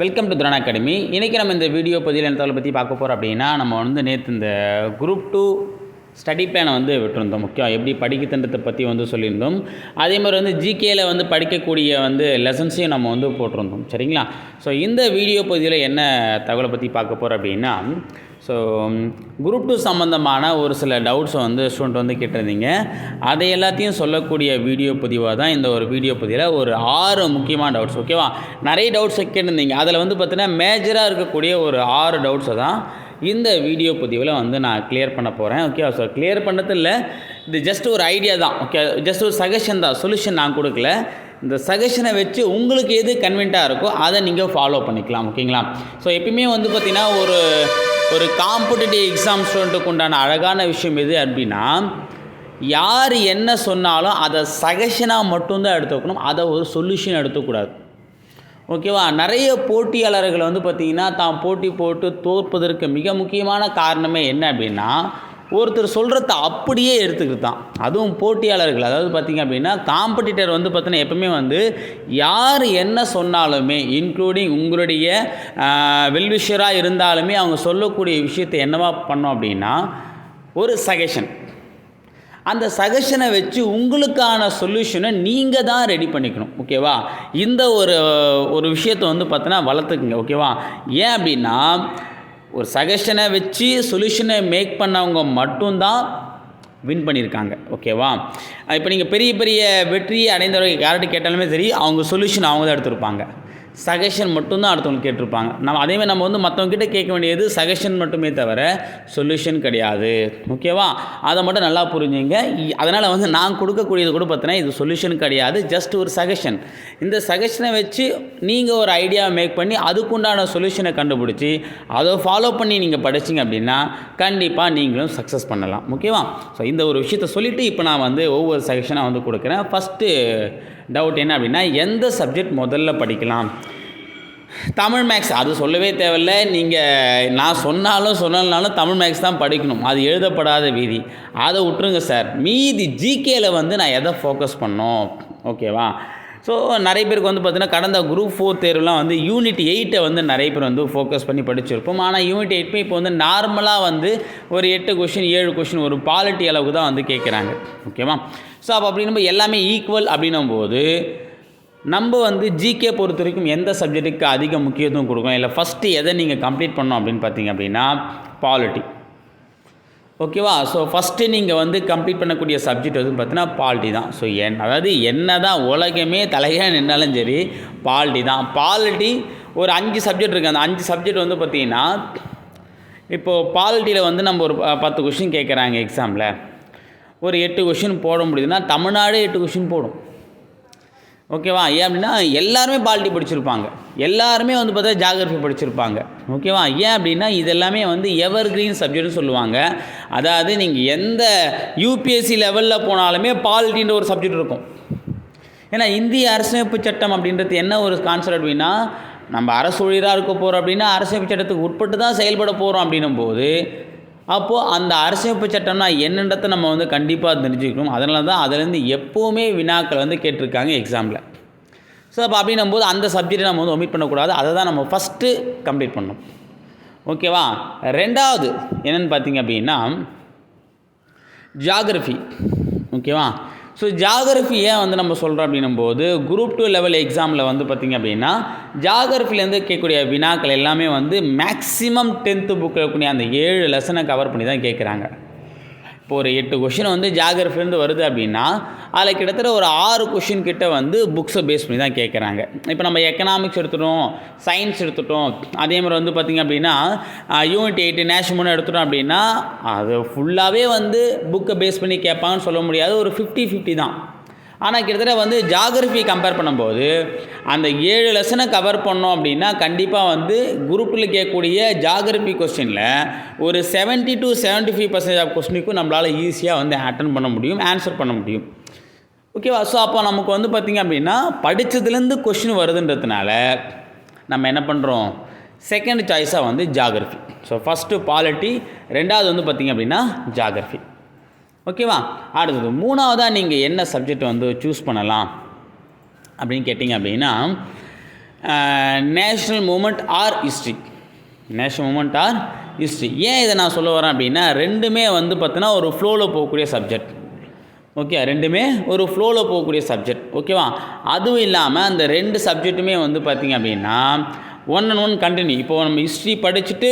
Welcome to துரான் academy இன்றைக்கி நம்ம இந்த வீடியோ பதிவில் என்ன தகவலை பற்றி பார்க்க போகிறோம் அப்படின்னா நம்ம வந்து நேற்று இந்த குரூப் டூ ஸ்டடி பிளானை வந்து விட்டுருந்தோம். முக்கியம் எப்படி படிக்கிறதுன்றதை பற்றி வந்து சொல்லியிருந்தோம். அதே மாதிரி வந்து ஜிகேயில் வந்து படிக்கக்கூடிய வந்து லெசன்ஸையும் நம்ம வந்து போட்டிருந்தோம். சரிங்களா? ஸோ இந்த வீடியோ பதிவில் என்ன தகவலை பற்றி பார்க்க போகிறோம் அப்படின்னா ஸோ குரூப் um, டூ சம்மந்தமான ஒரு சில டவுட்ஸை வந்து ஸ்டூடெண்ட் வந்து கேட்டிருந்தீங்க. அதை எல்லாத்தையும் சொல்லக்கூடிய வீடியோ பதிவாக தான் இந்த ஒரு வீடியோ பதிவில் ஒரு ஆறு முக்கியமான டவுட்ஸ் ஓகேவா நிறைய டவுட்ஸ் கேட்டிருந்தீங்க. அதில் வந்து பார்த்தீங்கன்னா மேஜராக இருக்கக்கூடிய ஒரு ஆறு டவுட்ஸை தான் இந்த வீடியோ பதிவில் வந்து நான் கிளியர் பண்ண போகிறேன் ஓகேவா ஸோ கிளியர் பண்ணது இல்லை இது ஜஸ்ட் ஒரு ஐடியா தான் ஓகே ஜஸ்ட் ஒரு சஜஷன் தான். சொல்யூஷன் நான் கொடுக்கல. இந்த சஜஷனை வச்சு உங்களுக்கு எது கன்வென்ட்டாக இருக்கோ அதை நீங்கள் ஃபாலோ பண்ணிக்கலாம் ஓகேங்களா ஸோ எப்பயுமே வந்து பார்த்திங்கன்னா ஒரு ஒரு காம்படிட்டிவ் எக்ஸாம் ஸ்டூடெண்ட்டுக்கு உண்டான அழகான விஷயம் எது அப்படின்னா யார் என்ன சொன்னாலும் அதை சஜஷனாக மட்டும்தான் எடுத்துக்கணும். அதை ஒரு சொல்யூஷன் எடுத்துக்கூடாது. ஓகேவா? நிறைய போட்டியாளர்கள் வந்து பார்த்திங்கன்னா தான் போட்டி போட்டு தோற்பதற்கு மிக முக்கியமான காரணமே என்ன அப்படின்னா ஒருத்தர் சொல்கிறத அப்படியே எடுத்துக்கிட்டான். அதுவும் போட்டியாளர்கள். அதாவது பார்த்திங்க அப்படின்னா காம்படிட்டர் வந்து பார்த்தீங்கன்னா எப்பவுமே வந்து யார் என்ன சொன்னாலுமே இன்க்ளூடிங் உங்களுடைய வெல்விஷராக இருந்தாலுமே அவங்க சொல்லக்கூடிய விஷயத்தை என்னவா பண்ணோம் அப்படின்னா ஒரு சஜஷன் அந்த சஜஷனை வச்சு உங்களுக்கான சொல்யூஷனை நீங்கள் தான் ரெடி பண்ணிக்கணும். ஓகேவா இந்த ஒரு ஒரு விஷயத்தை வந்து பார்த்தோன்னா வளர்த்துக்குங்க. ஓகேவா ஏன் அப்படின்னா ஒரு சஜஷனை வச்சு சொல்யூஷனை மேக் பண்ணவங்க மட்டும்தான் வின் பண்ணியிருக்காங்க. ஓகேவா இப்போ நீங்கள் பெரிய பெரிய வெற்றியை அடைந்தவர்கள் யார்கிட்ட கேட்டாலுமே சரி அவங்க சொல்யூஷன் அவங்க தான் எடுத்திருப்பாங்க. சஜஷன் மட்டும்தான் அடுத்தவங்க கேட்டிருப்பாங்க. நம்ம அதேமாதிரி நம்ம வந்து மற்றவங்ககிட்ட கேட்க வேண்டியது சஜஷன் மட்டுமே தவிர சொல்யூஷன் கிடையாது. ஓகேவா? அதை மட்டும் நல்லா புரிஞ்சுங்க. அதனால் வந்து நான் கொடுக்கக்கூடியது கூட பார்த்தீங்கன்னா இது சொல்யூஷன் கிடையாது. ஜஸ்ட் ஒரு சஜஷன் இந்த சஜஷனை வச்சு நீங்கள் ஒரு ஐடியா மேக் பண்ணி அதுக்குண்டான சொல்யூஷனை கண்டுபிடிச்சி அதை ஃபாலோ பண்ணி நீங்கள் படிச்சிங்க அப்படின்னா கண்டிப்பாக நீங்களும் சக்ஸஸ் பண்ணலாம். ஓகேவா? ஸோ இந்த ஒரு விஷயத்த சொல்லிவிட்டு இப்போ நான் வந்து ஒவ்வொரு சஜஷனாக வந்து கொடுக்குறேன். ஃபஸ்ட்டு டவுட் என்ன அப்படின்னா எந்த சப்ஜெக்ட் முதல்ல படிக்கலாம்? தமிழ் மேக்ஸ் அது சொல்லவே தேவையில்ல. நீங்கள் நான் சொன்னாலும் சொன்னாலும் தமிழ் மேக்ஸ் தான் படிக்கணும். அது எழுதப்படாத விதி. அதை விட்டுருங்க சார் மீதி ஜிகேயில் வந்து நான் எதை ஃபோக்கஸ் பண்ணோம்? ஓகேவா ஸோ நிறைய பேருக்கு வந்து பார்த்திங்கன்னா கடந்த குரூப் ஃபோர் தேர்வுலாம் வந்து யூனிட் எயிட்டை வந்து நிறைய பேர் வந்து ஃபோக்கஸ் பண்ணி படிச்சிருப்போம். ஆனால் யூனிட் எயிட்மே இப்போ வந்து நார்மலாக வந்து ஒரு எட்டு கொஷின் ஏழு கொஷின் ஒரு பாலிட்டி அளவுக்கு தான் வந்து கேட்குறாங்க. ஓகேவா ஸோ அப்போ அப்படின்னும் எல்லாமே ஈக்குவல் அப்படின்னும் போது நம்ம வந்து ஜிகே பொறுத்த வரைக்கும் எந்த சப்ஜெக்ட்டுக்கு அதிக முக்கியத்துவம் கொடுக்கும் இல்லை ஃபஸ்ட்டு எதை நீங்கள் கம்ப்ளீட் பண்ணணும் அப்படின்னு பார்த்தீங்க அப்படின்னா பாலிட்டி ஓகேவா? ஸோ ஃபஸ்ட்டு நீங்கள் வந்து கம்ப்ளீட் பண்ணக்கூடிய சப்ஜெக்ட் வந்து பார்த்தீங்கன்னா பால்டி தான். ஸோ என் அதாவது என்ன தான் உலகமே தலையாக நின்னாலும் சரி பால்டி தான். பாலிட்டி ஒரு அஞ்சு சப்ஜெக்ட் இருக்குது அந்த அஞ்சு சப்ஜெக்ட் வந்து பார்த்தீங்கன்னா இப்போது பாலிட்டியில் வந்து நம்ம ஒரு ப- பத்து கொஷின் கேட்குறாங்க எக்ஸாமில் ஒரு எட்டு கொஷின் போட முடியுதுன்னா தமிழ்நாடு எட்டு கொஷின் போடும். ஓகேவா? ஏன் அப்படின்னா எல்லாருமே பாலிட்டி படிச்சிருப்பாங்க. எல்லாருமே வந்து பார்த்தா ஜாகிரஃபி படிச்சிருப்பாங்க. ஓகேவா? ஏன் அப்படின்னா இதெல்லாமே வந்து எவர் கிரீன் சப்ஜெக்ட்னு சொல்லுவாங்க. அதாவது நீங்கள் எந்த யூபிஎஸ்சி லெவலில் போனாலுமே பாலிட்டின்ற ஒரு சப்ஜெக்ட் இருக்கும். ஏன்னா இந்திய அரசமைப்பு சட்டம் அப்படின்றது என்ன ஒரு கான்செப்ட் அப்படின்னா நம்ம அரசு ஊழியராக இருக்க போகிறோம் அப்படின்னா அரசமைப்பு சட்டத்துக்கு உட்பட்டு தான் செயல்பட போகிறோம் அப்படின்னும் போது அப்போது அந்த அரசியமைப்பு சட்டம்னா என்னன்றதை நம்ம வந்து கண்டிப்பாக தெரிஞ்சுக்கணும். அதனால தான் அதுலேருந்து எப்போவுமே வினாக்கள் வந்து கேட்டிருக்காங்க எக்ஸாமில் ஸோ அப்போ அப்படின்னும் போது அந்த சப்ஜெக்டை நம்ம வந்து ஒமிட் பண்ணக்கூடாது. அதை தான் நம்ம ஃபஸ்ட்டு கம்ப்ளீட் பண்ணணும். ஓகேவா ரெண்டாவது என்னென்னு பார்த்தீங்க அப்படின்னா ஜாகிரஃபி ஓகேவா ஸோ ஜாகிரஃபி ஏன் வந்து நம்ம சொல்கிறோம் அப்படின்னும் போது குரூப் டூ லெவல் எக்ஸாமில் வந்து பார்த்திங்க அப்படின்னா ஜாகிரஃபிலேருந்து கேட்கக்கூடிய வினாக்கள் எல்லாமே வந்து மேக்ஸிமம் டென்த்து புக்கில் இருக்கக்கூடிய அந்த ஏழு லெசனை கவர் பண்ணி தான் கேட்குறாங்க இப்போ ஒரு எட்டு கொஷின் வந்து ஜாகிரஃபிலேருந்து வருது அப்படின்னா அதில் கிட்டத்தட்ட ஒரு ஆறு கொஷின் கிட்ட வந்து புக்ஸை பேஸ் பண்ணி தான் கேட்குறாங்க இப்போ நம்ம எக்கனாமிக்ஸ் எடுத்துட்டோம் சயின்ஸ் எடுத்துட்டோம் அதே மாதிரி வந்து பார்த்திங்க அப்படின்னா யூனிட் எயிட்டு நேஷனல் எடுத்துட்டோம் அப்படின்னா அது ஃபுல்லாகவே வந்து புக்கை பேஸ் பண்ணி கேட்பாங்கன்னு சொல்ல முடியாது. ஒரு ஃபிஃப்டி ஃபிஃப்டி தான். ஆனால் கிட்டத்தட்ட வந்து ஜாகிரஃபி கம்பேர் பண்ணும்போது அந்த ஏழு லெசனை கவர் பண்ணோம் அப்படின்னா கண்டிப்பாக வந்து குரூப்பில் கேட்கக்கூடிய ஜாகிரஃபி கொஸ்டினில் ஒரு 70 டு 75% ஃபைவ் பர்சன்டேஜ் ஆஃப் கொஸ்டினுக்கும் நம்மளால் ஈஸியாக வந்து அட்டன் பண்ண முடியும் ஆன்சர் பண்ண முடியும். ஓகேவா ஸோ அப்போ நமக்கு வந்து பார்த்திங்க அப்படின்னா படித்ததுலேருந்து கொஷின் வருதுன்றதுனால நம்ம என்ன பண்ணுறோம் செகண்ட் சாய்ஸாக வந்து ஜாகிரஃபி ஸோ ஃபஸ்ட்டு பாலிட்டி ரெண்டாவது வந்து பார்த்திங்க அப்படின்னா ஜாகிரஃபி ஓகேவா? அடுத்தது மூணாவதாக நீங்கள் என்ன சப்ஜெக்ட் வந்து சூஸ் பண்ணலாம்? அப்படின்னு கேட்டிங்க அப்படின்னா national movement or history national movement or history ஏன் இதை நான் சொல்ல வரேன் அப்படின்னா ரெண்டுமே வந்து பார்த்தோன்னா ஒரு ஃப்ளோவில் போகக்கூடிய சப்ஜெக்ட் ஓகே ரெண்டுமே ஒரு ஃப்ளோவில் போகக்கூடிய சப்ஜெக்ட் ஓகேவா? அதுவும் இல்லாமல் அந்த ரெண்டு சப்ஜெக்ட்டுமே வந்து பார்த்திங்க அப்படின்னா ஒன் அண்ட் ஒன் கண்டினியூ இப்போ நம்ம ஹிஸ்ட்ரி படிச்சுட்டு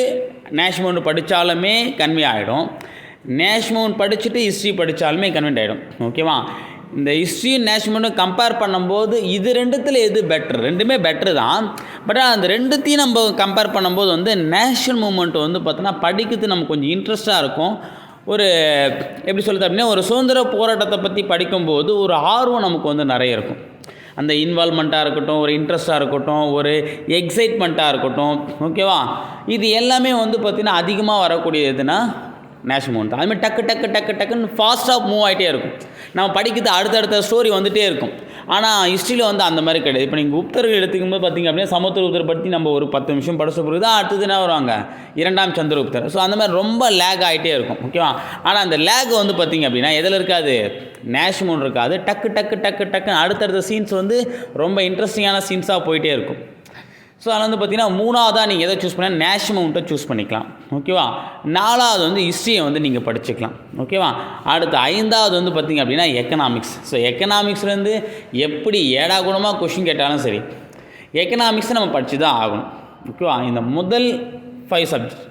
நேஷ்னல் மூமெண்ட் படித்தாலுமே கன்வே ஆகிடும் நேஷ்மோன் படிச்சுட்டு ஹிஸ்ட்ரி படித்தாலுமே கன்வென்ட் ஆகிடும் ஓகேவா இந்த ஹிஸ்ட்ரியும் நேஷ்மௌண்ட்டும் கம்பேர் பண்ணும்போது இது ரெண்டுத்தில் எது பெட்ரு ரெண்டுமே பெட்ரு தான். பட் அந்த ரெண்டுத்தையும் நம்ம கம்பேர் பண்ணும்போது வந்து நேஷ்னல் மூமெண்ட் வந்து பார்த்தோன்னா படிக்கிறது நமக்கு கொஞ்சம் இன்ட்ரெஸ்ட்டாக இருக்கும். ஒரு எப்படி சொல்கிறது அப்படின்னா ஒரு சுதந்திர போராட்டத்தை பற்றி படிக்கும்போது ஒரு ஆர்வம் நமக்கு வந்து நிறைய இருக்கும். அந்த இன்வால்மெண்ட்டாக இருக்கட்டும் ஒரு இன்ட்ரெஸ்ட்டாக இருக்கட்டும் ஒரு எக்ஸைட்மெண்ட்டாக இருக்கட்டும். ஓகேவா இது எல்லாமே வந்து பார்த்திங்கன்னா அதிகமாக வரக்கூடிய நேஷ் நேஷனல் மூமெண்ட் அதுமாதிரி டக்கு டக்கு டக்கு டக்குன்னு ஃபாஸ்ட்டாக மூவ் ஆகிட்டே இருக்கும். நம்ம படிக்கிறது அடுத்தடுத்த ஸ்டோரி வந்துகிட்டே இருக்கும். ஆனால் ஹிஸ்ட்ரியில் வந்து அந்த மாதிரி கிடையாது. இப்போ நீங்கள் குப்தர்கள் எடுத்துக்கும் போது பார்த்தீங்க அப்படின்னா சமுத்திரகுப்தர் பற்றி நம்ம ஒரு பத்து நிமிஷம் படிச்ச பிறகு தான் அடுத்தது என்ன வருவாங்க? இரண்டாம் சந்திரகுப்தர் ஸோ அந்த மாதிரி ரொம்ப லேக் ஆகிட்டே இருக்கும். ஓகேவா ஆனால் அந்த லேக் வந்து பார்த்தீங்க அப்படின்னா எதில் இருக்காது? நேஷ்மோன் இருக்காது. டக்கு டக்கு டக்கு டக்குன்னு அடுத்தடுத்த சீன்ஸ் வந்து ரொம்ப இன்ட்ரெஸ்டிங்கான சீன்ஸாக போயிட்டே இருக்கும். ஸோ அதில் வந்து பார்த்தீங்கன்னா மூணாவதாக நீங்கள் எதை சூஸ் பண்ணால் நேஷ்மௌண்ட்டை சூஸ் பண்ணிக்கலாம். ஓகேவா நாலாவது வந்து ஹிஸ்ட்ரியை வந்து நீங்கள் படிச்சுக்கலாம். ஓகேவா அடுத்து ஐந்தாவது வந்து பார்த்தீங்க அப்படின்னா எக்கனாமிக்ஸ் ஸோ எக்கனாமிக்ஸ்லேருந்து எப்படி ஏடா குணமாக கொஷின் கேட்டாலும் சரி எக்கனாமிக்ஸை நம்ம படித்து தான் ஆகணும் ஓகேவா இந்த முதல் ஃபைவ் சப்ஜெக்ட்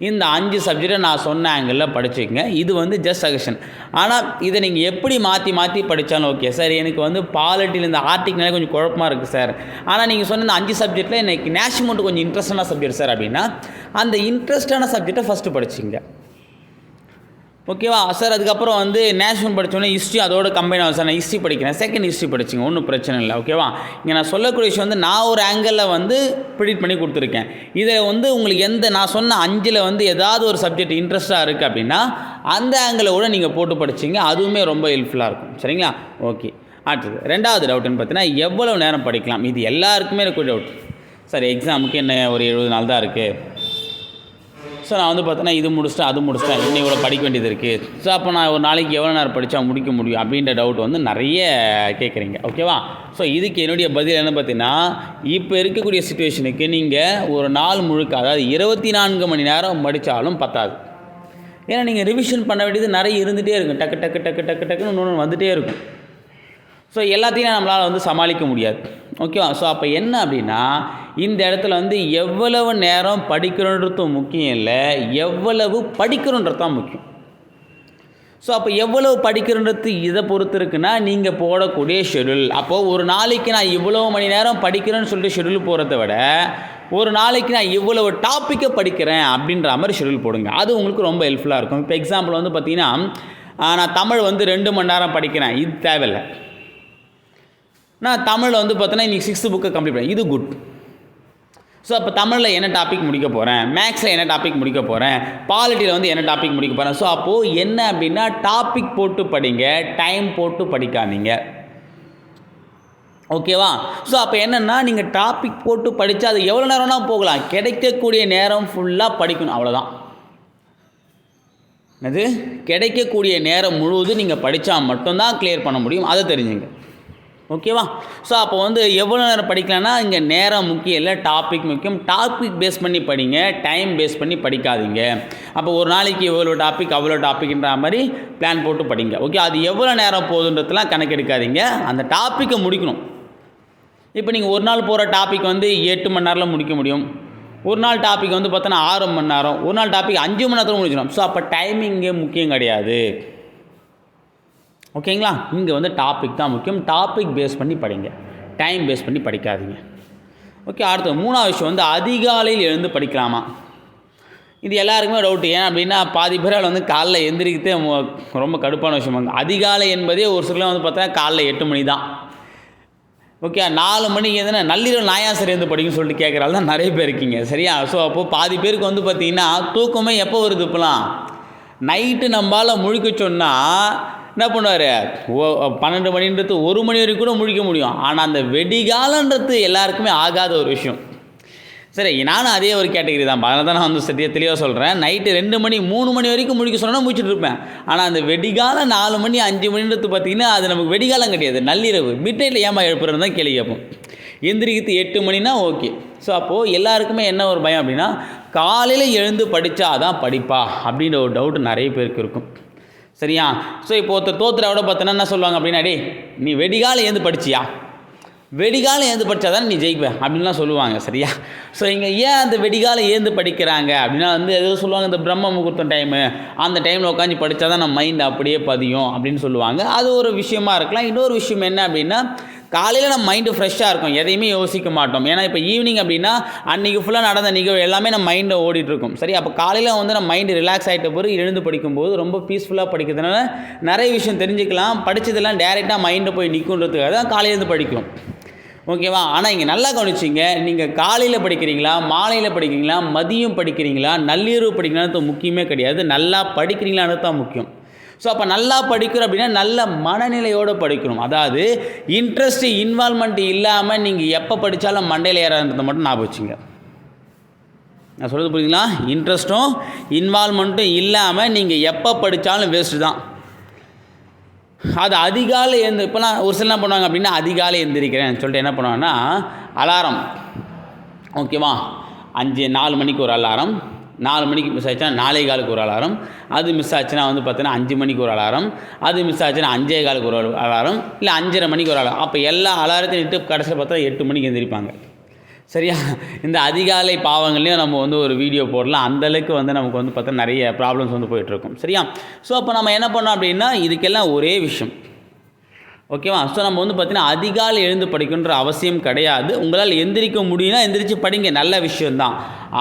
இந்த அஞ்சு சப்ஜெக்டை நான் சொன்ன ஆங்கிளில் படிச்சுக்கங்க. இது வந்து ஜஸ்ட் சஜஷன் ஆனால் இதை நீங்கள் எப்படி மாற்றி மாற்றி படித்தாலும் ஓகே சார் எனக்கு வந்து பாலிட்டியில் இந்த ஆர்டிக்னாலே கொஞ்சம் குழப்பமாக இருக்குது சார் ஆனால் நீங்கள் சொன்ன இந்த அஞ்சு சப்ஜெக்ட்டில் எனக்கு மட்டும் கொஞ்சம் இன்ட்ரெஸ்டான சப்ஜெக்ட் சார் அப்படின்னா அந்த இன்ட்ரெஸ்டான சப்ஜெக்டை ஃபஸ்ட்டு படிச்சிங்க ஓகேவா? சார் அதுக்கப்புறம் வந்து நேஷனல் படித்தோன்னே ஹிஸ்ட்ரி அதோட கம்பைன் ஆகும். சார் நான் ஹிஸ்ட்ரி படிக்கிறேன். செகண்ட் ஹிஸ்ட்ரி படிச்சுங்க. ஒன்றும் பிரச்சனை இல்லை. ஓகேவா? இங்கே நான் சொல்லக்கூடிய விஷயம் வந்து நான் ஒரு ஆங்கிளில் வந்து ப்ரிடிட் பண்ணி கொடுத்துருக்கேன். இதில் வந்து உங்களுக்கு எந்த நான் சொன்ன அஞ்சில் வந்து ஏதாவது ஒரு சப்ஜெக்ட் இன்ட்ரெஸ்ட்டாக இருக்குது அப்படின்னா அந்த ஆங்கிளை கூட நீங்கள் போட்டு படிச்சிங்க. அதுவுமே ரொம்ப ஹெல்ப்ஃபுல்லாக இருக்கும். சரிங்களா? ஓகே. அடுத்தது ரெண்டாவது டவுட்டுன்னு பார்த்தீங்கன்னா எவ்வளோ நேரம் படிக்கலாம்? இது எல்லாருக்குமே இருக்கக்கூடிய டவுட் சார் எக்ஸாமுக்கு என்ன ஒரு எழுபது நாள் தான் இருக்குது ஸோ நான் வந்து பார்த்தோன்னா இது முடிச்சிட்டேன் அது முடிச்சிட்டேன். இன்னும் இவ்வளோ படிக்க வேண்டியது இருக்குது ஸோ அப்போ நான் ஒரு நாளைக்கு எவ்வளோ நேரம் படித்தா முடிக்க முடியும் அப்படின்ற டவுட் வந்து நிறைய கேட்குறீங்க ஓகேவா ஸோ இதுக்கு என்னுடைய பதில் என்ன பார்த்தீங்கன்னா இப்போ இருக்கக்கூடிய சுச்சுவேஷனுக்கு நீங்கள் ஒரு நாள் முழுக்க அதாவது இருபத்தி நான்கு மணி நேரம் படித்தாலும் பத்தாது. ஏன்னா நீங்கள் ரிவிஷன் பண்ண வேண்டியது நிறைய இருந்துகிட்டே இருக்கும். டக்கு டக்கு டக்கு டக்கு டக்குன்னு ஒன்று ஒன்று வந்துகிட்டே இருக்கும். ஸோ எல்லாத்தையும் நம்மளால் வந்து சமாளிக்க முடியாது. ஓகேவா ஸோ அப்போ என்ன அப்படின்னா இந்த இடத்துல வந்து எவ்வளவு நேரம் படிக்கிறோன்றதும் முக்கியம் இல்லை எவ்வளவு படிக்கிறோன்றது தான் முக்கியம். ஸோ அப்போ எவ்வளவு படிக்கிறன்றது இதை பொறுத்து இருக்குன்னா நீங்கள் போடக்கூடிய ஷெடியூல் அப்போது ஒரு நாளைக்கு நான் இவ்வளோ மணி நேரம் படிக்கிறேன்னு சொல்லிட்டு ஷெடியூல் போகிறத விட ஒரு நாளைக்கு நான் இவ்வளவு டாப்பிக்கை படிக்கிறேன் அப்படின்ற மாதிரி ஷெடியூல் போடுங்க. அது உங்களுக்கு ரொம்ப ஹெல்ப்ஃபுல்லாக இருக்கும். இப்போ எக்ஸாம்பிள் வந்து பார்த்திங்கன்னா நான் தமிழ் வந்து ரெண்டு மணி நேரம் படிக்கிறேன். இது தேவையில்லை. நான் தமிழில் வந்து பார்த்தோன்னா இன்றைக்கி சிக்ஸ்த்து புக்கை கம்ப்ளீட் பண்ணேன். இது குட் ஸோ அப்போ தமிழில் என்ன டாபிக் முடிக்க போகிறேன் மேக்ஸில் என்ன டாபிக் முடிக்க போகிறேன் பாலிட்டியில் வந்து என்ன டாபிக் முடிக்க போகிறேன் ஸோ அப்போது என்ன அப்படின்னா டாபிக் போட்டு படிங்க டைம் போட்டு படிக்காதீங்க. ஓகேவா ஸோ அப்போ என்னென்னா நீங்கள் டாபிக் போட்டு படித்தா அது எவ்வளோ நேரம்னா போகலாம். கிடைக்கக்கூடிய நேரம் ஃபுல்லாக படிக்கணும். அவ்வளோதான் அது கிடைக்கக்கூடிய நேரம் முழுவதும் நீங்கள் படித்தா மட்டும்தான் கிளியர் பண்ண முடியும். அதை தெரிஞ்சுங்க. ஓகேவா? ஸோ அப்போ வந்து எவ்வளோ நேரம் படிக்கலாம்னா இங்கே நேரம் முக்கியம் இல்லை டாபிக் முக்கியம். டாபிக் பேஸ் பண்ணி படிங்க டைம் பேஸ் பண்ணி படிக்காதீங்க. அப்போ ஒரு நாளைக்கு எவ்வளோ டாபிக் அவ்வளோ டாபிக்ன்ற மாதிரி பிளான் போட்டு படிங்க. ஓகே அது எவ்வளோ நேரம் போகுதுன்றதுலாம் கணக்கெடுக்காதீங்க. அந்த டாப்பிக்கை முடிக்கணும். இப்போ நீங்கள் ஒரு நாள் போகிற டாபிக் வந்து எட்டு மணி நேரத்தில் முடிக்க முடியும். ஒரு நாள் டாபிக் வந்து பார்த்தோன்னா ஆறு மணி நேரம். ஒரு நாள் டாபிக் அஞ்சு மணி நேரத்தில் முடிச்சிடும் ஸோ அப்போ டைமிங்கே முக்கியம் கிடையாது. ஓகேங்களா? இங்கே வந்து டாபிக் தான் முக்கியம். டாபிக் பேஸ் பண்ணி படிங்க. டைம் பேஸ் பண்ணி படிக்காதீங்க. ஓகே அடுத்து மூணாவது விஷயம் வந்து அதிகாலையில் எழுந்து படிக்கலாமா? இது எல்லாருக்குமே டவுட் ஏன் அப்படின்னா பாதி பேரால் வந்து காலைல எந்திரிக்கிறதே ரொம்ப கடுப்பான விஷயம். அதிகாலை என்பதே ஒரு சிலர் வந்து பார்த்தா காலைல எட்டு மணி தான். ஓகே நாலு மணிக்கு எதுனா நள்ளிரவு நாயாசர் இருந்து படிக்கும் சொல்லிட்டு கேட்குறாள் தான் நிறைய பேர் இருக்கீங்க. சரியா? ஸோ அப்போது பாதி பேருக்கு வந்து பார்த்தீங்கன்னா தூக்கமே எப்போ வருது இப்போலாம்? நைட்டு நம்மளால் முழிக்க சொன்னால் என்ன பண்ணுவார்? ஓ பன்னெண்டு மணின்றது ஒரு மணி வரைக்கும் கூட முழிக்க முடியும். ஆனால் அந்த வெடிகாலன்றது எல்லாருக்குமே ஆகாத ஒரு விஷயம். சரி நானும் அதே ஒரு கேட்டகரி தான். அதனால தான் நான் வந்து சத்திய தெளிவாக சொல்கிறேன் நைட்டு ரெண்டு மணி மூணு மணி வரைக்கும் முடிக்க சொன்னால் முடிச்சுட்டு இருப்பேன். ஆனால் அந்த வெடிகாலம் நாலு மணி அஞ்சு மணின்றது பார்த்தீங்கன்னா அது நமக்கு வெடிகாலம் கிடையாது. நள்ளிரவு. மிட் நைட்டில் ஏமா எழுப்புறது தான் கேள்வி கேட்போம். எந்திரிக்கிறது எட்டு மணினா ஓகே. ஸோ அப்போது எல்லாருக்குமே என்ன ஒரு பயம் அப்படின்னா காலையில் எழுந்து படித்தா தான் படிப்பா அப்படின்ற ஒரு டவுட் நிறைய பேருக்கு இருக்கும். சரியா? ஸோ இப்போ ஒருத்தர் தோத்துறவோட பார்த்தோன்னா என்ன சொல்லுவாங்க அப்படின்னா டே நீ வெடிகால ஏந்து படிச்சியா? வெடிகாலம் ஏந்து படித்தா தானே நீ ஜெயிப்ப? அப்படின்லாம் சொல்லுவாங்க சரியா? ஸோ இங்கே ஏன் அந்த வெடிகாலம் ஏந்து படிக்கிறாங்க? அப்படின்னா வந்து எதோ சொல்லுவாங்க இந்த பிரம்ம முகூர்த்தம் டைமு அந்த டைமில் உட்காந்து படித்தா தான் நம்ம மைண்ட் அப்படியே பதியும் அப்படின்னு சொல்லுவாங்க. அது ஒரு விஷயமா இருக்கலாம். இன்னொரு விஷயம் என்ன அப்படின்னா காலையில் நம்ம மைண்டு ஃப்ரெஷ்ஷாக இருக்கும். எதையுமே யோசிக்க மாட்டோம். ஏன்னா இப்போ ஈவினிங் அப்படின்னா அன்றைக்கி ஃபுல்லாக நடந்த நிகழ்வு எல்லாமே நம்ம மைண்டில் ஓடிட்டுருக்கும் சரி அப்போ காலையில் வந்து நம்ம மைண்டு ரிலாக்ஸ் ஆகிட்ட பிறகு எழுந்து படிக்கும்போது ரொம்ப பீஸ்ஃபுல்லாக படிக்கிறதுனால நிறைய விஷயம் தெரிஞ்சுக்கலாம். படித்ததெல்லாம் டேரெக்டாக மைண்டை போய் நிற்குன்றதுக்காக தான் காலையிலேருந்து படிக்கும் ஓகேவா ஆனால் இங்கே நல்லா கவனிச்சிங்க. நீங்கள் காலையில் படிக்கிறீங்களா? மாலையில் படிக்கிறீங்களா? மதியம் படிக்கிறீங்களா? நள்ளிரவு படிக்கிறீங்களான்னு முக்கியமே கிடையாது. நல்லா படிக்கிறீங்களான்னு தான் முக்கியம். ஸோ அப்போ நல்லா படிக்கிறோம் அப்படின்னா நல்ல மனநிலையோடு படிக்கணும். அதாவது இன்ட்ரெஸ்ட் இன்வால்மெண்ட் இல்லாமல் நீங்கள் எப்போ படித்தாலும் மண்டையில் ஏறாதுன்றதை மட்டும் ஞாபகம் வச்சுங்க. நான் சொல்கிறது புரியுதுங்களா? இன்ட்ரெஸ்ட்டும் இன்வால்மெண்ட்டும் இல்லாமல் நீங்கள் எப்போ படித்தாலும் வேஸ்ட்டு தான். அது அதிகாலை எழுந்து இப்போலாம் ஒரு சில என்ன பண்ணுவாங்க அப்படின்னா அதிகாலை எழுந்திரிக்கிறேன் சொல்லிட்டு என்ன பண்ணுவாங்கன்னா அலாரம் ஓகேவா அஞ்சு நாலு மணிக்கு ஒரு அலாரம் நாலு மணிக்கு மிஸ் ஆச்சுன்னா நாலே காலுக்கு ஒரு அலாரம். அது மிஸ் ஆச்சுன்னா வந்து பார்த்தீங்கன்னா அஞ்சு மணிக்கு ஒரு அலாரம். அது மிஸ் ஆச்சுன்னா அஞ்சே காலுக்கு ஒரு அலாரம். இல்லை அஞ்சரை மணிக்கு ஒரு அலாரம். அப்போ எல்லா அலாரத்தையும் இட்டு கடைசியில் பார்த்தா எட்டு மணிக்கு எந்திரிப்பாங்க. சரியா? இந்த அதிகாலை பாவங்கள்லையும் நம்ம வந்து ஒரு வீடியோ போடலாம். அந்தளவுக்கு வந்து நமக்கு வந்து பார்த்தா நிறைய ப்ராப்ளம்ஸ் வந்து போயிட்டுருக்கும் சரியா? ஸோ அப்போ நம்ம என்ன பண்ணோம் அப்படின்னா இதுக்கெல்லாம் ஒரே விஷயம். ஓகேவா ஸோ நம்ம வந்து பார்த்திங்கன்னா அதிகாலை எழுந்து படிக்கணுன்ற அவசியம் கிடையாது. உங்களால் எந்திரிக்க முடியும்னா எந்திரிச்சு படிங்க. நல்ல விஷயந்தான்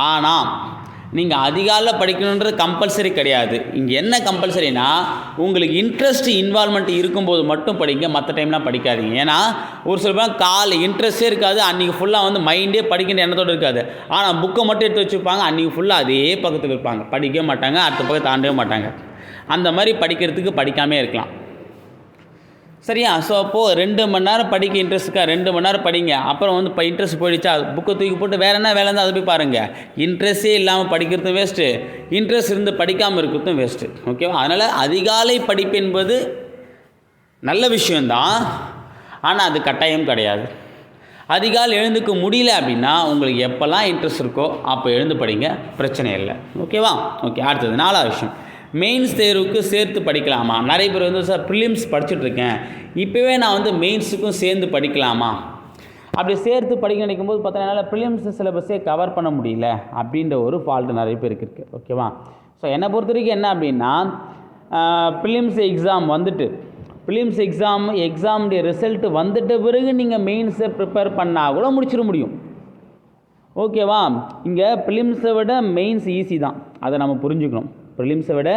ஆனால் நீங்கள் அதிகாலையில் படிக்கணுன்றது கம்பல்சரி கிடையாது. இங்கே என்ன கம்பல்சரினா உங்களுக்கு இன்ட்ரெஸ்ட் இன்வால்மெண்ட் இருக்கும்போது மட்டும் படிங்க மற்ற டைம்லாம் படிக்காதீங்க. ஏன்னா ஒரு சில பேர் கால் இன்ட்ரெஸ்ட்டே இருக்காது அன்றைக்கி ஃபுல்லாக வந்து மைண்டே படிக்கின்ற எண்ணத்தோடு இருக்காது. ஆனால் புக்கை மட்டும் எடுத்து வச்சுருப்பாங்க அன்றைக்கி ஃபுல்லாக அதே பக்கத்தில் இருப்பாங்க. படிக்கவே மாட்டாங்க அடுத்த பக்கம் தாண்டவே மாட்டாங்க. அந்த மாதிரி படிக்கிறதுக்கு படிக்காமே இருக்கலாம். சரியா? ஸோ அப்போது ரெண்டு மணி நேரம் படிக்க இன்ட்ரெஸ்ட் இருக்கா ரெண்டு மணி நேரம் படிங்க. அப்புறம் வந்து இப்போ இன்ட்ரெஸ்ட் போயிடுச்சா? புக்கை தூக்கி போட்டு வேறு என்ன வேலை இருந்தால் அதை போய் பாருங்கள் இன்ட்ரெஸ்ட்டே இல்லாமல் படிக்கிறதும் வேஸ்ட்டு இன்ட்ரெஸ்ட் இருந்து படிக்காமல் இருக்கிறதும் வேஸ்ட்டு ஓகேவா அதனால் அதிகாலை படிப்பு என்பது நல்ல விஷயந்தான் ஆனால் அது கட்டாயம் கிடையாது. அதிகாலை எழுந்துக்க முடியல அப்படின்னா உங்களுக்கு எப்போல்லாம் இன்ட்ரெஸ்ட் இருக்கோ அப்போ எழுந்து படிங்க. பிரச்சனை இல்லை. ஓகேவா ஓகே அடுத்தது நாலாவது விஷயம். மெயின்ஸ் தேர்வுக்கு சேர்த்து படிக்கலாமா? நிறைய பேர் வந்து சார் ப்ரிலிம்ஸ் படிச்சுட்ருக்கேன். இப்போவே நான் வந்து மெயின்ஸுக்கும் சேர்ந்து படிக்கலாமா? அப்படி சேர்த்து படிக்க நினைக்கும் போது பார்த்தா என்னால் ப்ரிலிம்ஸ் சிலபஸே கவர் பண்ண முடியல அப்படின்ற ஒரு ஃபால்ட்டு நிறைய பேருக்கு இருக்குது ஓகேவா ஸோ என்னை பொறுத்த வரைக்கும் என்ன அப்படின்னா ப்ரிலிம்ஸ் எக்ஸாம் வந்துட்டு ப்ரிலிம்ஸ் எக்ஸாம் எக்ஸாமுடைய ரிசல்ட்டு வந்துட்ட பிறகு நீங்கள் மெயின்ஸை ப்ரிப்பேர் பண்ணால் கூட முடிச்சிட முடியும். ஓகேவா இங்கே ப்ரிலிம்ஸை விட மெயின்ஸ் ஈஸி தான். அதை நம்ம புரிஞ்சுக்கணும். ப்ரிலிம்ஸை விட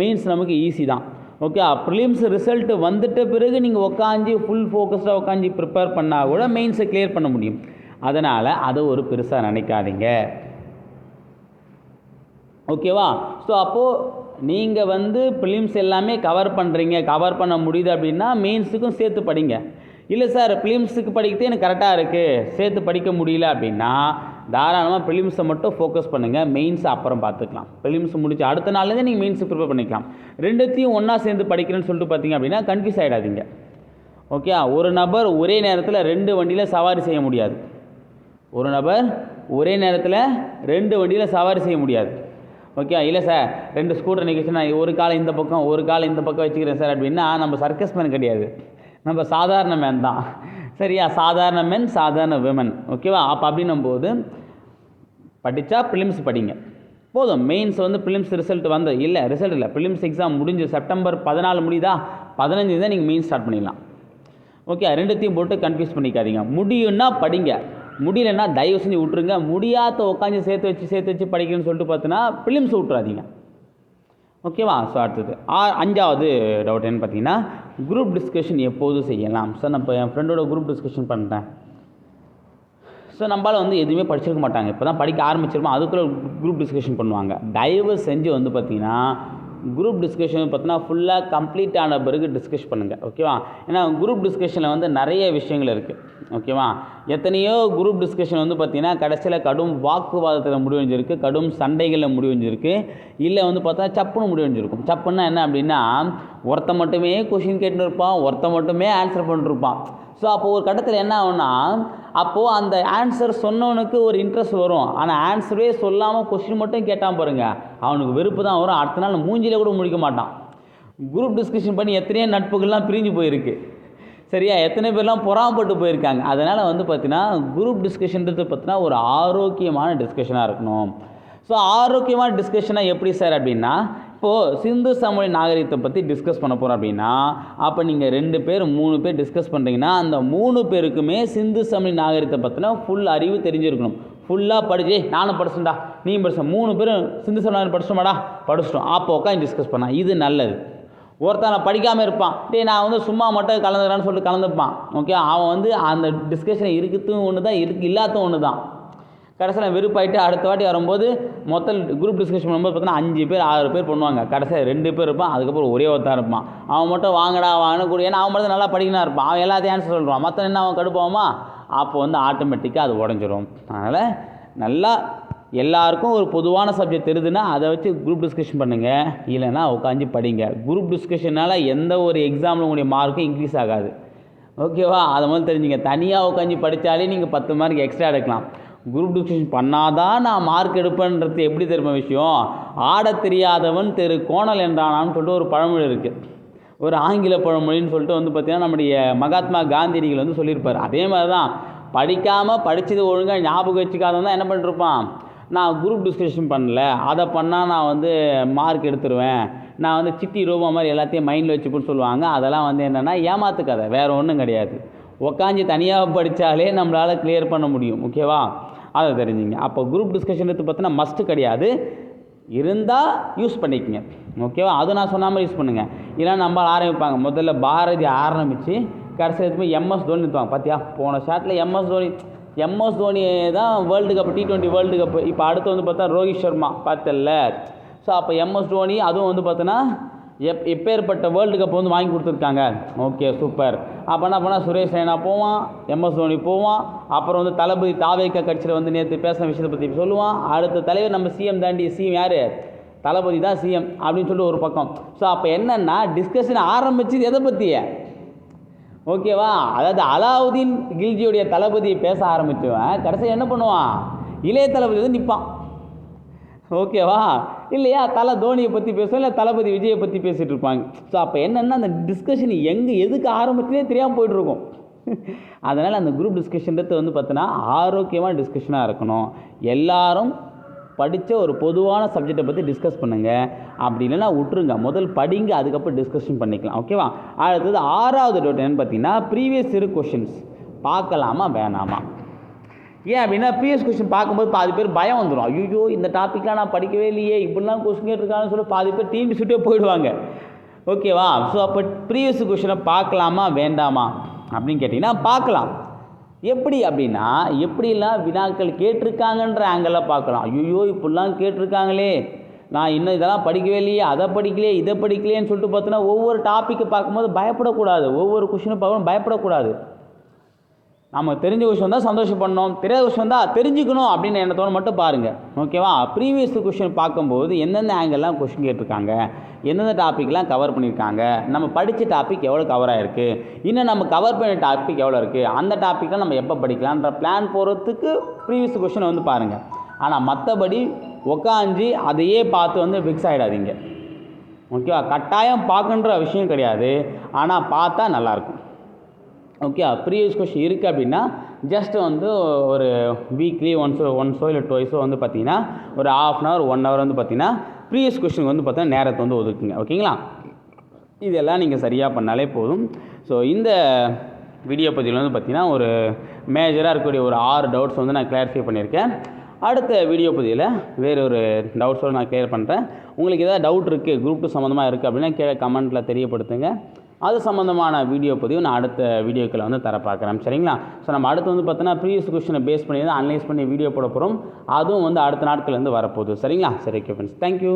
மெயின்ஸ் நமக்கு ஈஸி தான். ஓகே ப்ரிலிம்ஸ் ரிசல்ட்டு வந்துட்ட பிறகு நீங்கள் உட்காந்து ஃபுல் ஃபோக்கஸ்டாக உட்காந்து ப்ரிப்பேர் பண்ணால் கூட மெயின்ஸை கிளியர் பண்ண முடியும். அதனால் அதை ஒரு பெருசாக நினைக்காதீங்க. ஓகேவா ஸோ அப்போது நீங்கள் வந்து ஃபிலிம்ஸ் எல்லாமே கவர் பண்ணுறீங்க கவர் பண்ண முடியுது அப்படின்னா மெயின்ஸுக்கும் சேர்த்து படிங்க. இல்லை சார் ஃபிலிம்ஸுக்கு படிக்கிறதே எனக்கு கரெக்டாக இருக்குது சேர்த்து படிக்க முடியல அப்படின்னா தாராளமாக ப்ரிலிம்ஸை மட்டும் ஃபோக்கஸ் பண்ணுங்கள் மெயின்ஸ் அப்புறம் பார்த்துக்கலாம். ப்ரிலிம்ஸ் முடிச்சு அடுத்த நாள்லேருந்து நீங்கள் மெயின்ஸுக்கு ப்ரிப்பேர் பண்ணிக்கலாம். ரெண்டுத்தையும் ஒன்றா சேர்ந்து படிக்கிறேன்னு சொல்லிட்டு பார்த்தீங்க அப்படின்னா கன்ஃபியூஸ் ஆகிடாதீங்க ஓகே ஒரு நபர் ஒரே நேரத்தில் ரெண்டு வண்டியில் சவாரி செய்ய முடியாது. ஒரு நபர் ஒரே நேரத்தில் ரெண்டு வண்டியில் சவாரி செய்ய முடியாது. ஓகே இல்லை சார் ரெண்டு ஸ்கூட்டர் நிற்கிச்சு நான் ஒரு காலை இந்த பக்கம் ஒரு காலை இந்த பக்கம் வச்சுக்கிறேன் சார் அப்படின்னா நம்ம சர்க்கஸ் மேன் கிடையாது. நம்ம சாதாரண மேன் தான். சரியா? சாதாரண மென் சாதாரண விமன் ஓகேவா அப்போ அப்படின்னும் போது படித்தா ப்ரிலிம்ஸ் படிங்க. போதும். மெயின்ஸ் வந்து ப்ரிலிம்ஸ் ரிசல்ட் வந்து இல்லை ரிசல்ட் இல்லை. ப்ரிலிம்ஸ் எக்ஸாம் முடிஞ்சு செப்டம்பர் பதினாலு முடியுதா? பதினஞ்சு தான் நீங்கள் மெயின் ஸ்டார்ட் பண்ணிடலாம். ஓகே ரெண்டுத்தையும் போட்டு கன்ஃபியூஸ் பண்ணிக்காதீங்க. முடியும்னா படிங்க. முடியலன்னா தயவு செஞ்சு விட்ருங்க முடியாத உட்காந்து சேர்த்து வச்சு சேர்த்து வச்சு படிக்கணும்னு சொல்லிட்டு பார்த்தீங்கன்னா ப்ரிலிம்ஸ் விட்றாதீங்க ஓகேவா ஸோ அடுத்தது. ஆ அஞ்சாவது டவுட் என்ன பார்த்தீங்கன்னா குரூப் டிஸ்கஷன் எப்போது செய்யலாம்? சார் நான் இப்போ என் ஃப்ரெண்டோட குரூப் டிஸ்கஷன் பண்ணுறேன் ஸோ நம்மளால் வந்து எதுவுமே படிச்சிருக்க மாட்டாங்க. இப்போ தான் படிக்க ஆரம்பிச்சிருப்போம் அதுக்குள்ளே குரூப் டிஸ்கஷன் பண்ணுவாங்க. தயவு செஞ்சு வந்து பார்த்திங்கன்னா குரூப் டிஸ்கஷன் பார்த்தீங்கன்னா ஃபுல்லாக கம்ப்ளீட் ஆன பிறகு டிஸ்கஸ் பண்ணுங்கள் ஓகேவா ஏன்னா குரூப் டிஸ்கஷனில் வந்து நிறைய விஷயங்கள் இருக்குது ஓகேவா எத்தனையோ குரூப் டிஸ்கஷன் வந்து பார்த்திங்கன்னா கடைசியில் கடும் வாக்குவாதத்தில் முடிவடைஞ்சிருக்கு கடும் சண்டைகளில் முடிவடைஞ்சிருக்கு இல்லை வந்து பார்த்தா சப்புன்னு முடிவடைஞ்சிருக்கும் சப்புன்னா என்ன அப்படின்னா ஒருத்தன் மட்டுமே கொஷின் கேட்டுன்னு இருப்பான் ஒருத்தன் மட்டுமே ஆன்சர் பண்ணிருப்பான் ஸோ அப்போது ஒரு கட்டத்தில் என்ன ஆகும்னா அப்போது அந்த ஆன்சர் சொன்னவனுக்கு ஒரு இன்ட்ரெஸ்ட் வரும். ஆனால் ஆன்சரே சொல்லாமல் கொஸ்டின் மட்டும் கேட்டான் பாருங்கள் அவனுக்கு வெறுப்பு தான் வரும். அடுத்த நாள் மூஞ்சிலே கூட முடிக்க மாட்டான். குரூப் டிஸ்கஷன் பண்ணி எத்தனையோ நட்புகள்லாம் பிரிஞ்சு போயிருக்கு. சரியா? எத்தனை பேர்லாம் பொறாமப்பட்டு போயிருக்காங்க. அதனால் வந்து பார்த்தீங்கன்னா குரூப் டிஸ்கஷன்றது பார்த்தீங்கன்னா ஒரு ஆரோக்கியமான டிஸ்கஷனாக இருக்கணும். ஸோ ஆரோக்கியமான டிஸ்கஷனாக எப்படி சார் அப்படின்னா இப்போது சிந்து சமொழி நாகரிகத்தை பற்றி டிஸ்கஸ் பண்ண போகிறோம் அப்படின்னா அப்போ நீங்கள் ரெண்டு பேர் மூணு பேர் டிஸ்கஸ் பண்ணுறீங்கன்னா அந்த மூணு பேருக்குமே சிந்து சமொழி நாகரிகத்தை பற்றின ஃபுல் அறிவு தெரிஞ்சிருக்கணும். ஃபுல்லாக படிச்சு நானும் படிச்சேன்டா நீ படிச்ச மூணு பேரும் சிந்து சமொழி படிச்சிட்டோமாடா? படிச்சிட்டோம். அப்போ உட்காந்து டிஸ்கஸ் பண்ணா இது நல்லது. ஒருத்தன் படிக்காமல் இருப்பான். டேய் நான் வந்து சும்மா மட்டும் கலந்துக்கிறான்னு சொல்லிட்டு கலந்துப்பான். ஓகே அவன் வந்து அந்த டிஸ்கஷன் இருக்கிறதும் ஒன்று தான் இருக்கு இல்லாத ஒன்று தான் கடைசியில் வெறுப்பாயிட்டு அடுத்த வாட்டி வரும்போது மொத்த குரூப் டிஸ்கஷன் பண்ணும்போது பார்த்தீங்கன்னா அஞ்சு பேர் ஆறு பேர் பண்ணுவாங்க. கடைசியாக ரெண்டு பேர் இருப்பான் அதுக்கப்புறம் ஒரே ஒருத்தன் இருப்பான். அவன் மட்டும் வாங்கடா வாங்கினா கூட ஏன்னா அவன் மட்டும் நல்லா படிக்கணும் இருப்பான். அவன் எல்லாத்தையும் ஆன்சர் சொல்கிறான் மற்ற என்ன அவன் கடுப்பாமா அப்போ வந்து ஆட்டோமேட்டிக்காக அது உடஞ்சிரும். அதனால் நல்லா எல்லாருக்கும் ஒரு பொதுவான சப்ஜெக்ட் தெரியுதுன்னா அதை வச்சு குரூப் டிஸ்கஷன் பண்ணுங்கள் இல்லைன்னா உட்காந்து படிங்க. குரூப் டிஸ்கஷனால் எந்த ஒரு எக்ஸாமில் உங்களுடைய மார்க்கும் இன்க்ரீஸ் ஆகாது. ஓகேவா அதை முதல்ல தெரிஞ்சுங்க. தனியாக உட்காந்து படித்தாலே நீங்கள் பத்து மார்க் எக்ஸ்ட்ரா எடுக்கலாம். குரூப் டிஸ்கஷன் பண்ணாதான் நான் மார்க் எடுப்பேன்றது எப்படி தெரியுமா விஷயம்? ஆடத் தெரியாதவன் தெரு கோணல் என்றானான்னு சொல்லிட்டு ஒரு பழமொழி இருக்குது ஒரு ஆங்கில பழமொழின்னு சொல்லிட்டு வந்து பார்த்திங்கன்னா நம்முடைய மகாத்மா காந்தியடிகள் வந்து சொல்லியிருப்பார். அதே மாதிரி தான் படிக்காமல் படித்தது ஒழுங்காக ஞாபகம் வச்சுக்காதவன் தான் என்ன பண்ணிருப்பான்? நான் குரூப் டிஸ்கஷன் பண்ணல. அதை பண்ணால் நான் வந்து மார்க் எடுத்துருவேன். நான் வந்து சிட்டி ரூபா மாதிரி எல்லாத்தையும் மைண்டில் வச்சுப்போன்னு சொல்லுவாங்க. அதெல்லாம் வந்து என்னென்னா ஏமாத்துக்காத. வேறு ஒன்றும் கிடையாது. உக்காஞ்சி தனியாக படித்தாலே நம்மளால் கிளியர் பண்ண முடியும். ஓகேவா? அதை தெரிஞ்சுங்க. அப்போ குரூப் டிஸ்கஷன் எடுத்து பார்த்தீங்கன்னா மஸ்ட்டு கிடையாது. இருந்தால் யூஸ் பண்ணிக்கங்க. ஓகேவா அது நான் சொன்ன மாதிரி யூஸ் பண்ணுங்கள் இல்லைன்னா நம்ம ஆரம்பிப்பாங்க. முதல்ல பாரதி ஆரம்பித்து கடைசி எடுத்து எம்எஸ் தோனி நிறுத்துவாங்க. பார்த்தியா போன ஷாட்டில் எம்எஸ் தோனி எம்எஸ் தோனி தான் world cup T twenty world cup இப்போ அடுத்து வந்து பார்த்தா ரோஹித் சர்மா. பார்த்தல ஸோ அப்போ எம்எஸ் தோனி அதுவும் வந்து பார்த்தோன்னா எப் எப்பேற்பட்ட வேர்ல்டு கப் வந்து வாங்கி கொடுத்துருக்காங்க. ஓகே சூப்பர் அப்போ என்ன பண்ணால் சுரேஷ் ரெய்னா போவான் எம்எஸ் தோனி போவான் அப்புறம் வந்து தளபதி தாவேக்க கட்சியில் வந்து நேற்று பேசின விஷயத்தை பற்றி சொல்லுவான். அடுத்த தலைவர் நம்ம சிஎம் தாண்டி சிஎம் யார்? தளபதி தான் சிஎம் அப்படின்னு சொல்லிட்டு ஒரு பக்கம். ஸோ அப்போ என்னென்னா டிஸ்கஷன் ஆரம்பிச்சது எதை பற்றிய ஓகேவா அதாவது அலாவுதீன் கில்ஜியுடைய தளபதியை பேச ஆரம்பிச்சுவேன் கடைசியில் என்ன பண்ணுவான்? இளைய தளபதி வந்து நிற்பான் ஓகேவா இல்லையா? தலை தோனியை பற்றி பேசுவோம் இல்லை தளபதி விஜயை பற்றி பேசிகிட்டு இருப்பாங்க. ஸோ அப்போ என்னென்னா அந்த டிஸ்கஷன் எங்கே எதுக்கு ஆரம்பிச்சுனே தெரியாமல் போயிட்டுருக்கும் அதனால் அந்த குரூப் டிஸ்கஷன்றது வந்து பார்த்தோன்னா ஆரோக்கியமான டிஸ்கஷனாக இருக்கணும். எல்லாரும் படித்த ஒரு பொதுவான சப்ஜெக்டை பற்றி டிஸ்கஸ் பண்ணுங்கள் அப்படி இல்லைன்னா விட்டுருங்க. முதல் படிங்க அதுக்கப்புறம் டிஸ்கஷன் பண்ணிக்கலாம். ஓகேவா அடுத்தது ஆறாவது டவுட் என்னென்னு பார்த்தீங்கன்னா ப்ரீவியஸ் இயர் கொஷின்ஸ் பார்க்கலாமா வேணாமா? ஏன் அப்படின்னா ப்ரீவியஸ் கொஸ்டின் பார்க்கும்போது பாதி பேர் பயம் வந்துடும் ஐயோ இந்த டாப்பிக்லாம் நான் படிக்கவே இல்லையே. இப்படிலாம் கொஸ்டின் கேட்டிருக்காங்கன்னு சொல்லி பாதி பேர் டீம் சுட்டே போயிடுவாங்க. ஓகேவா ஸோ அப்போ ப்ரீவியஸ் கொஷினை பார்க்கலாமா வேண்டாமா? அப்படின்னு கேட்டிங்கன்னா பார்க்கலாம். எப்படி அப்படின்னா எப்படிலாம் வினாக்கள் கேட்டிருக்காங்கன்ற ஆங்கிளில் பார்க்கலாம். ஐயோ இப்படிலாம் கேட்டிருக்காங்களே. நான் இன்னும் இதெல்லாம் படிக்கவே இல்லையே அதை படிக்கலையே இதை படிக்கலையேன்னு சொல்லிட்டு பார்த்தோன்னா ஒவ்வொரு டாப்பிக்கை பார்க்கும்போது பயப்படக்கூடாது. ஒவ்வொரு கொஷினும் பார்க்கணும் பயப்படக்கூடாது. நம்ம தெரிஞ்ச விஷயம் தான் சந்தோஷப்படணும். தெரியாத விஷயம் தான் தெரிஞ்சுக்கணும் அப்படின்னு எண்ணத்தோட மட்டும் பாருங்கள் ஓகேவா? ப்ரீவியஸ் கொஷின் பார்க்கும்போது எந்தெந்த ஆங்கிள்லாம் கொஷின் கேட்டிருக்காங்க? எந்தெந்த டாப்பிக்லாம் கவர் பண்ணியிருக்காங்க? நம்ம படித்த டாபிக் எவ்வளோ கவர் ஆகிருக்கு இன்னும் நம்ம கவர் பண்ண டாபிக் எவ்வளோ இருக்குது அந்த டாப்பிக்கெலாம் நம்ம எப்போ படிக்கலான்ற பிளான் போகிறதுக்கு ப்ரீவியஸ் கொஷினை வந்து பாருங்கள் ஆனால் மற்றபடி உக்காஞ்சி அதையே பார்த்து வந்து ஃபிக்ஸ் ஆகிடாதீங்க ஓகேவா? கட்டாயம் பார்க்குன்ற விஷயம் கிடையாது. ஆனால் பார்த்தா நல்லாயிருக்கும் ஓகே ப்ரீவியஸ் கொஷின் இருக்குது அப்படின்னா ஜஸ்ட் வந்து ஒரு வீக்லி ஒன்ஸோ ஒன்ஸோ இல்லை டுவைஸோ வந்து பார்த்தீங்கன்னா ஒரு half an hour one hour வந்து பார்த்தீங்கன்னா ப்ரீவியஸ் கொஷினுக்கு வந்து பார்த்தீங்கன்னா நேரத்தை வந்து ஒதுக்குங்க. ஓகேங்களா இதெல்லாம் நீங்கள் சரியாக பண்ணாலே போதும். ஸோ இந்த வீடியோ பதிவில் வந்து பார்த்தீங்கன்னா ஒரு மேஜராக இருக்கக்கூடிய ஒரு ஆறு டவுட்ஸ் வந்து நான் கிளாரிஃபை பண்ணியிருக்கேன். அடுத்த வீடியோ பதிவில் வேறு ஒரு டவுட்ஸோடு நான் கிளியர் பண்ணுறேன் உங்களுக்கு எதாவது டவுட் இருக்குது குரூப் டூ சம்மந்தமாக இருக்குது அப்படின்னா கீழே கமெண்ட்டில் தெரியப்படுத்துங்க. அது சம்மந்தமான வீடியோ பதிவு நான் அடுத்த வீடியோக்களை வந்து தர பார்க்குறேன். சரிங்களா? ஸோ நம்ம அடுத்து வந்து பார்த்தோன்னா ப்ரீவியஸ் கொஷனை பேஸ் பண்ணி தான் அனலைஸ் பண்ணி வீடியோ போட போகிறோம் அதுவும் வந்து அடுத்த நாட்கள் வந்து வரப்போகுது. சரிங்களா? சரி ஓகே ஃப்ரெண்ட்ஸ் தேங்க்யூ